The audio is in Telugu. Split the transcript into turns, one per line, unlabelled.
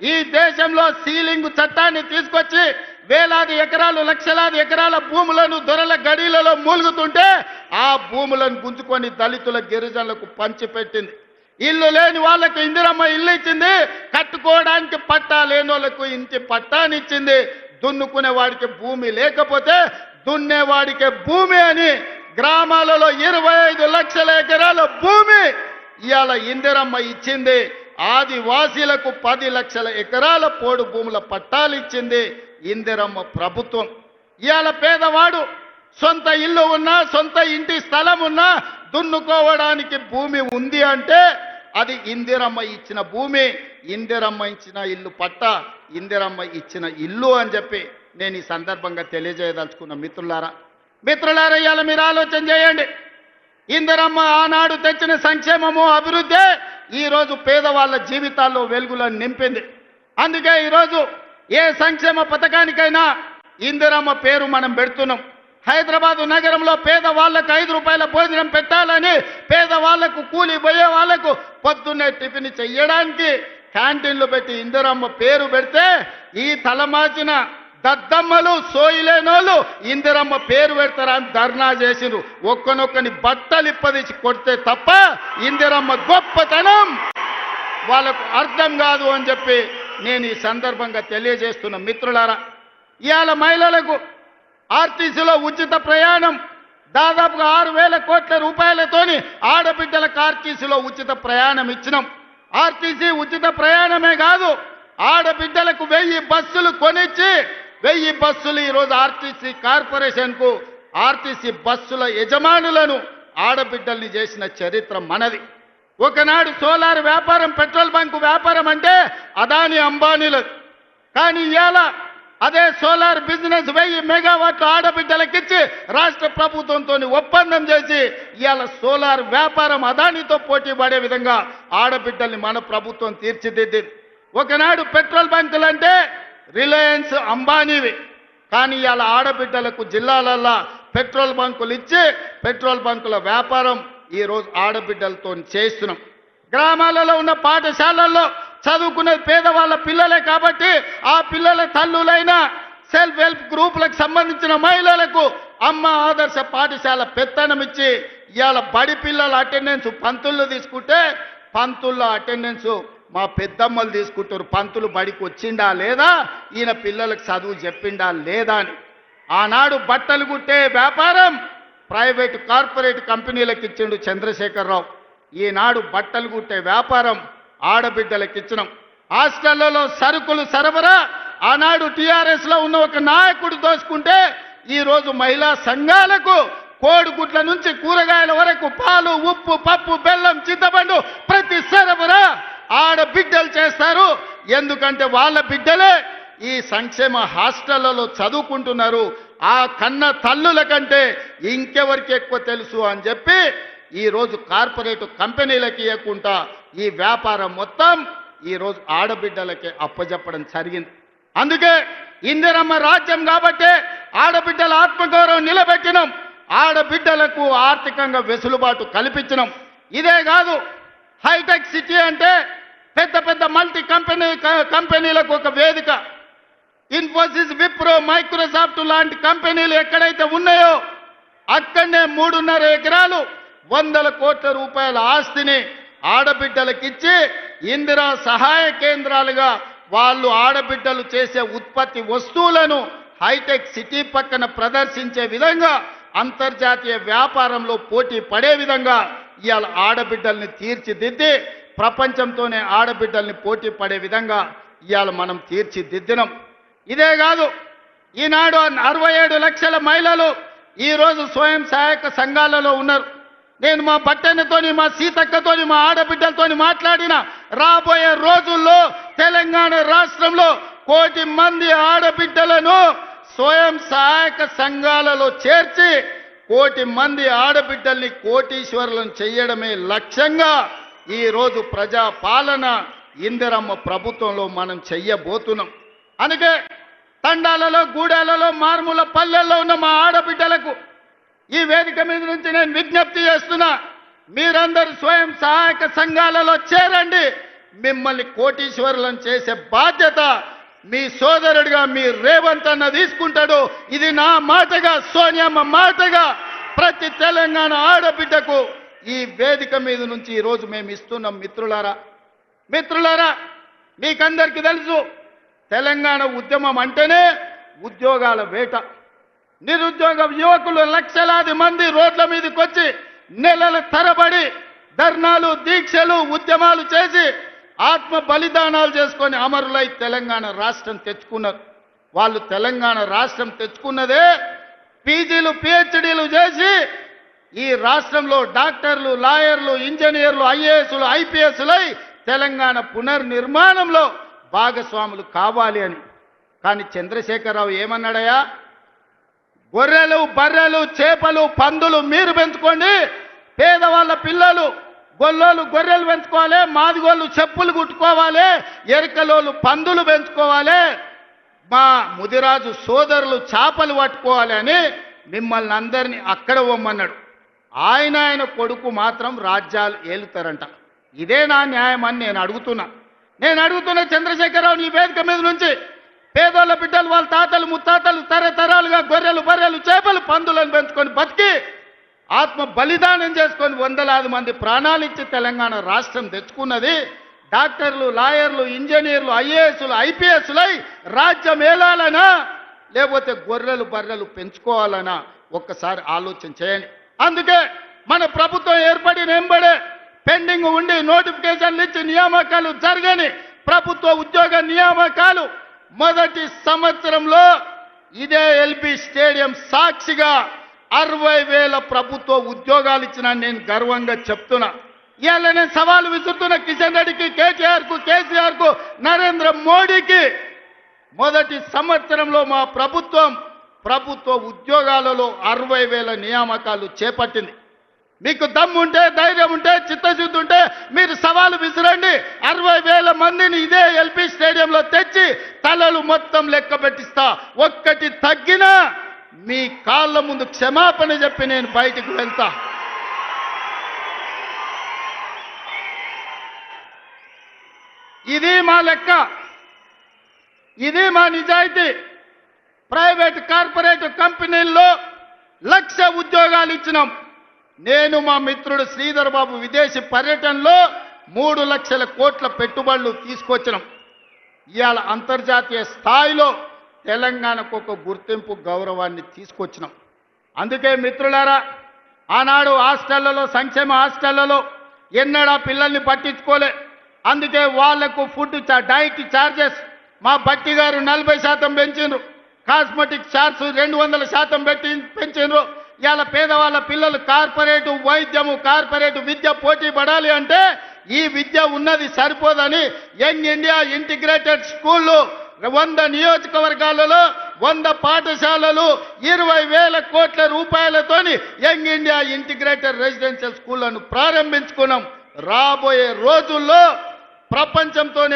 ఈ దేశంలో సీలింగ్ చట్టాన్ని తీసుకొచ్చి వేలాది ఎకరాలు లక్షలాది ఎకరాల భూములను దొరల గడిలలో మూలుగుతుంటే ఆ భూములను గుంజుకొని దళితుల గిరిజనులకు పంచిపెట్టింది. ఇల్లు లేని వాళ్ళకు ఇందిరమ్మ ఇల్లు ఇచ్చింది. కట్టుకోవడానికి పట్టా లేని వాళ్ళకు ఇంటి పట్టానిచ్చింది దున్నుకునే వాడికి భూమి లేకపోతే దున్నేవాడికి భూమి అని గ్రామాలలో ఇరవై ఐదు లక్షల ఎకరాల భూమి ఇవాళ ఇందిరమ్మ ఇచ్చింది. ఆదివాసీలకు పది లక్షల ఎకరాల పోడు భూముల పట్టాలు ఇచ్చింది ఇందిరమ్మ ప్రభుత్వం. ఇవాళ పేదవాడు సొంత ఇల్లు ఉన్నా సొంత ఇంటి స్థలం ఉన్నా దున్నుకోవడానికి భూమి ఉంది అంటే అది ఇందిరమ్మ ఇచ్చిన భూమి ఇందిరమ్మ ఇచ్చిన ఇల్లు పట్ట ఇందిరమ్మ ఇచ్చిన ఇల్లు అని చెప్పి నేను ఈ సందర్భంగా తెలియజేయదలుచుకున్న మిత్రులారా. మిత్రులారా ఇవాళ మీరు ఆలోచన చేయండి. ఇందిరమ్మ ఆనాడు తెచ్చిన సంక్షేమము అభివృద్ధి ఈరోజు పేదవాళ్ళ జీవితాల్లో వెలుగులను నింపింది. అందుకే ఈరోజు ఏ సంక్షేమ పథకానికైనా ఇందిరమ్మ పేరు మనం పెడుతున్నాం. హైదరాబాదు నగరంలో పేదవాళ్ళకు ఐదు రూపాయల భోజనం పెట్టాలని పేదవాళ్ళకు కూలి పోయే వాళ్ళకు పొద్దున్నే టిఫిన్ చెయ్యడానికి క్యాంటీన్లు పెట్టి ఇందిరమ్మ పేరు పెడితే ఈ తలమాచిన దద్దమ్మలు సోయిలేనోళ్ళు ఇందిరమ్మ పేరు పెడతారని ధర్నా చేసిండ్రు. ఒక్కనొక్కని బట్టలు ఇప్పదీసి కొడితే తప్ప ఇందిరమ్మ గొప్పతనం. వాళ్ళకు అర్థం కాదు అని చెప్పి నేను ఈ సందర్భంగా తెలియజేస్తున్న మిత్రులారా ఇవాళ మహిళలకు ఆర్టీసీలో ఉచిత ప్రయాణం దాదాపుగా ఆరు వేల కోట్ల రూపాయలతోని ఆడబిడ్డలకు ఆర్టీసీలో ఉచిత ప్రయాణం ఇచ్చినాం. ఆర్టీసీ ఉచిత ప్రయాణమే కాదు ఆడబిడ్డలకు వెయ్యి బస్సులు కొనిచ్చి వెయ్యి బస్సులు ఈరోజు ఆర్టీసీ కార్పొరేషన్కు ఆర్టీసీ బస్సుల యజమానులను ఆడబిడ్డల్ని చేసిన చరిత్ర మనది. ఒకనాడు సోలార్ వ్యాపారం పెట్రోల్ బంకు వ్యాపారం అంటే అదాని అంబానీలు. కానీ ఇవాళ అదే సోలార్ బిజినెస్ వెయ్యి మెగావాట్లు ఆడబిడ్డలకిచ్చి రాష్ట్ర ప్రభుత్వంతో ఒప్పందం చేసి ఇవాళ సోలార్ వ్యాపారం అదానితో పోటీ పడే విధంగా ఆడబిడ్డల్ని మన ప్రభుత్వం తీర్చిదిద్దింది. ఒకనాడు పెట్రోల్ బంకులు అంటే రిలయన్స్ అంబానీవి. కానీ ఇవాళ ఆడబిడ్డలకు జిల్లాలల్లా పెట్రోల్ బంకులు ఇచ్చి పెట్రోల్ బంకుల వ్యాపారం ఈరోజు ఆడబిడ్డలతో చేస్తున్నాం. గ్రామాలలో ఉన్న పాఠశాలల్లో చదువుకునే పేదవాళ్ళ పిల్లలే కాబట్టి ఆ పిల్లల తల్లులైన సెల్ఫ్ హెల్ప్ గ్రూపులకు సంబంధించిన మహిళలకు అమ్మ ఆదర్శ పాఠశాల పెత్తనం ఇచ్చి ఇవాళ బడి పిల్లల అటెండెన్స్ పంతుల్లో తీసుకుంటే పంతుల్లో అటెండెన్స్ మా పెద్దమ్మలు తీసుకుంటారు పంతులు బడికి వచ్చిండా లేదా? ఈయన పిల్లలకు చదువు చెప్పిండా లేదా అని. ఆనాడు బట్టలు కుట్టే వ్యాపారం ప్రైవేటు కార్పొరేట్ కంపెనీలకు ఇచ్చిండు చంద్రశేఖరరావు. ఈనాడు బట్టలు కుట్టే వ్యాపారం ఆడబిడ్డలకు ఇచ్చినాం. హాస్టళ్ళలో సరుకులు సరఫరా ఆనాడు టీఆర్ఎస్లో ఉన్న ఒక నాయకుడు దోచుకుంటే ఈరోజు మహిళా సంఘాలకు కోడిగుడ్ల నుంచి కూరగాయల వరకు పాలు ఉప్పు పప్పు బెల్లం చింతపండు ఆడబిడ్డలు చేస్తారు. ఎందుకంటే వాళ్ళ బిడ్డలే ఈ సంక్షేమ హాస్టళ్ళలో చదువుకుంటున్నారు. ఆ కన్న తల్లుల కంటే ఇంకెవరికి ఎక్కువ తెలుసు అని చెప్పి ఈరోజు కార్పొరేట్ కంపెనీలకి ఇవ్వకుండా ఈ వ్యాపారం మొత్తం ఈరోజు ఆడబిడ్డలకే అప్పజెప్పడం జరిగింది. అందుకే ఇందిరమ్మ రాజ్యం కాబట్టే ఆడబిడ్డల ఆత్మగౌరవం నిలబెట్టినాం. ఆడబిడ్డలకు ఆర్థికంగా వెసులుబాటు కల్పించినాం. ఇదే కాదు హైటెక్ సిటీ అంటే పెద్ద పెద్ద మల్టీ కంపెనీ కంపెనీలకు ఒక వేదిక. ఇన్ఫోసిస్ విప్రో మైక్రోసాఫ్ట్ లాంటి కంపెనీలు ఎక్కడైతే ఉన్నాయో అక్కడనే మూడున్నర ఎకరాలు వందల కోట్ల రూపాయల ఆస్తిని ఆడబిడ్డలకిచ్చి ఇందిరా సహాయ కేంద్రాలుగా వాళ్ళు ఆడబిడ్డలు చేసే ఉత్పత్తి వస్తువులను హైటెక్ సిటీ పక్కన ప్రదర్శించే విధంగా అంతర్జాతీయ వ్యాపారంలో పోటీ పడే విధంగా ఇవాళ ఆడబిడ్డల్ని తీర్చిదిద్ది ప్రపంచంతోనే ఆడబిడ్డల్ని పోటీ పడే విధంగా ఇవాళ మనం తీర్చిదిద్దినాం. ఇదే కాదు ఈనాడు అరవై ఏడు లక్షల మహిళలు ఈరోజు స్వయం సహాయక సంఘాలలో ఉన్నారు. నేను మా బట్టెనతోని మా సీతక్కతోని మా ఆడబిడ్డలతోని మాట్లాడిన రాబోయే రోజుల్లో తెలంగాణ రాష్ట్రంలో కోటి మంది ఆడబిడ్డలను స్వయం సహాయక సంఘాలలో చేర్చి కోటి మంది ఆడబిడ్డల్ని కోటీశ్వరులను చేయడమే లక్ష్యంగా ఈరోజు ప్రజా పాలన ఇందిరమ్మ ప్రభుత్వంలో మనం చెయ్యబోతున్నాం. అందుకే తండాలలో గూడాలలో మారుమూల పల్లెల్లో ఉన్న మా ఆడబిడ్డలకు ఈ వేదిక మీద నుంచి నేను విజ్ఞప్తి చేస్తున్నా మీరందరూ స్వయం సహాయక సంఘాలలో చేరండి. మిమ్మల్ని కోటీశ్వరులను చేసే బాధ్యత మీ సోదరుడిగా మీ రేవంత్ అన్న తీసుకుంటాడు. ఇది నా మాటగా సోనియమ్మ మాటగా ప్రతి తెలంగాణ ఆడబిడ్డకు ఈ వేదిక మీద నుంచి ఈరోజు మేము ఇస్తున్నాం మిత్రులారా. మిత్రులారా మీకందరికీ తెలుసు తెలంగాణ ఉద్యమం అంటేనే ఉద్యోగాల వేట. నిరుద్యోగ యువకులు లక్షలాది మంది రోడ్ల మీదకి వచ్చి నెలల తరబడి ధర్నాలు దీక్షలు ఉద్యమాలు చేసి ఆత్మ బలిదానాలు చేసుకొని అమరులై తెలంగాణ రాష్ట్రం తెచ్చుకున్నారు. వాళ్ళు తెలంగాణ రాష్ట్రం తెచ్చుకున్నదే పీజీలు పిహెచ్డీలు చేసి ఈ రాష్ట్రంలో డాక్టర్లు లాయర్లు ఇంజనీర్లు ఐఏఎస్లు ఐపీఎస్లై తెలంగాణ పునర్నిర్మాణంలో భాగస్వాములు కావాలి అని. కానీ చంద్రశేఖరరావు ఏమన్నాడయా గొర్రెలు బర్రెలు చేపలు పందులు మీరు పెంచుకోండి. పేదవాళ్ళ పిల్లలు గొల్లోలు గొర్రెలు పెంచుకోవాలి. మాదిగోళ్ళు చెప్పులు కుట్టుకోవాలి. ఎరకలోళ్ళు పందులు పెంచుకోవాలి. మా ముదిరాజు సోదరులు చేపలు పట్టుకోవాలి అని మిమ్మల్ని అందరినీ అక్కడ పొమ్మన్నాడు. ఆయన ఆయన కొడుకు మాత్రం రాజ్యాలు ఏలుతారంట. ఇదే నా న్యాయం అని నేను అడుగుతున్నా. నేను అడుగుతున్న చంద్రశేఖరరావు నీ వేదిక మీద నుంచి పేదోళ్ళ బిడ్డలు వాళ్ళ తాతలు ముత్తాతలు తరతరాలుగా గొర్రెలు బర్రెలు చేపలు పందులను పెంచుకొని బతికి ఆత్మ బలిదానం చేసుకొని వందలాది మంది ప్రాణాలు ఇచ్చి తెలంగాణ రాష్ట్రం తెచ్చుకున్నది డాక్టర్లు లాయర్లు ఇంజనీర్లు ఐఏఎస్లు ఐపీఎస్లై రాజ్యం ఏలాలనా? లేకపోతే గొర్రెలు బర్రెలు పెంచుకోవాలనా? ఒక్కసారి ఆలోచన చేయండి. అందుకే మన ప్రభుత్వం ఏర్పడిన ఎంబడే పెండింగ్ ఉండి నోటిఫికేషన్లు ఇచ్చి నియామకాలు జరగని ప్రభుత్వ ఉద్యోగ నియామకాలు మొదటి సంవత్సరంలో ఇదే ఎల్బి స్టేడియం సాక్షిగా అరవై వేల ప్రభుత్వ ఉద్యోగాలు ఇచ్చిన నేను గర్వంగా చెప్తున్నా. ఇవాళ నేను సవాలు విసురుతున్న కిషన్ రెడ్డికి కేసీఆర్కు కేసీఆర్కు నరేంద్ర మోడీకి. మొదటి సంవత్సరంలో మా ప్రభుత్వం ప్రభుత్వ ఉద్యోగాలలో అరవై వేల నియామకాలు చేపట్టింది. మీకు దమ్ము ఉంటే ధైర్యం ఉంటే చిత్తశుద్ధి ఉంటే మీరు సవాలు విసిరండి. అరవై వేల మందిని ఇదే ఎల్పి స్టేడియంలో తెచ్చి తలలు మొత్తం లెక్క పెట్టిస్తా. ఒక్కటి తగ్గినా మీ కాళ్ళ ముందు క్షమాపణ చెప్పి నేను బయటికి వెళ్తా. ఇది మా లెక్క. ఇది మా నిజాయితీ. ప్రైవేట్ కార్పొరేట్ కంపెనీల్లో లక్ష ఉద్యోగాలు ఇచ్చినాం. నేను మా మిత్రుడు శ్రీధర్ బాబు విదేశీ పర్యటనలో మూడు లక్షల కోట్ల పెట్టుబడులు తీసుకొచ్చినాం. ఇవాళ అంతర్జాతీయ స్థాయిలో తెలంగాణకు ఒక గుర్తింపు గౌరవాన్ని తీసుకొచ్చినాం. అందుకే మిత్రులారా ఆనాడు హాస్టళ్ళలో సంక్షేమ హాస్టళ్ళలో ఎన్నడా పిల్లల్ని పట్టించుకోలే. అందుకే వాళ్ళకు ఫుడ్ చా- డైట్ ఛార్జెస్ మా బట్టి గారు నలభై శాతం పెంచిండ్రు. కాస్మెటిక్ చార్జ్ రెండు వందల శాతం పెట్టి పెంచిండ్రు ఇవాళ పేదవాళ్ళ పిల్లలు కార్పొరేట్ వైద్యము కార్పొరేట్ విద్య పోటీ పడాలి అంటే ఈ విద్య ఉన్నది సరిపోదని యంగ్ ఇండియా ఇంటిగ్రేటెడ్ స్కూళ్ళు వంద నియోజకవర్గాలలో వంద పాఠశాలలు ఇరవై వేల కోట్ల రూపాయలతోని యంగ్ ఇండియా ఇంటిగ్రేటెడ్ రెసిడెన్షియల్ స్కూళ్ళను ప్రారంభించుకున్నాం. రాబోయే రోజుల్లో ప్రపంచంతోనే